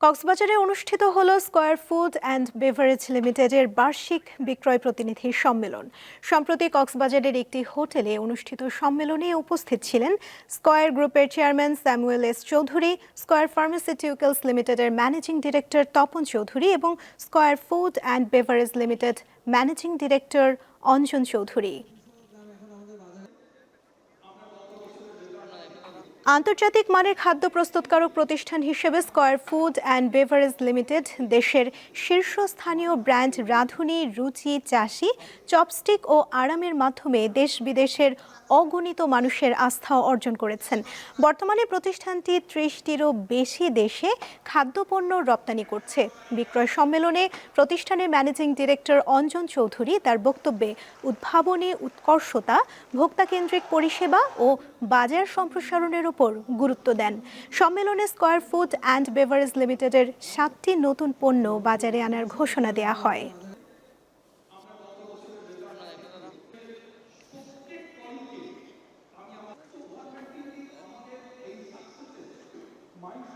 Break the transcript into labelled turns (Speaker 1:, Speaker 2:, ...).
Speaker 1: কক্সবাজারে অনুষ্ঠিত হলো স্কয়ার ফুড অ্যান্ড বেভারেজ লিমিটেডের বার্ষিক বিক্রয় প্রতিনিধি সম্মেলন। সম্প্রতি কক্সবাজারের একটি হোটেলে অনুষ্ঠিত সম্মেলনে উপস্থিত ছিলেন স্কয়ার গ্রুপের chairman Samuel S Chowdhury Square Pharmaceuticals লিমিটেডের ম্যানেজিং ডিরেক্টর তপন চৌধুরী এবং Square Food and Beverage Limited managing director Anjan Chowdhury. আন্তর্জাতিক মানের খাদ্য প্রস্তুতকারক প্রতিষ্ঠান হিসেবে Square Food and Beverage Limited দেশের শীর্ষস্থানীয় ব্র্যান্ড রাঁধুনি, রুচি চাষি চপস্টিক ও আরামের মাধ্যমে দেশ বিদেশের অগণিত মানুষের আস্থা অর্জন করেছেন। বর্তমানে প্রতিষ্ঠানটি ত্রিশটিরও বেশি দেশে খাদ্যপণ্য রপ্তানি করছে। বিক্রয় সম্মেলনে প্রতিষ্ঠানের ম্যানেজিং ডিরেক্টর অঞ্জন চৌধুরী তার বক্তব্যে উদ্ভাবনী উৎকর্ষতা ভোক্তাকেন্দ্রিক পরিষেবা ও বাজার সম্প্রসারণের উপর গুরুত্ব দেন। সম্মেলনে স্কয়ার ফুড অ্যান্ড বেভারেজ লিমিটেডের সাতটি নতুন পণ্য বাজারে আনার ঘোষণা দেয়া হয়।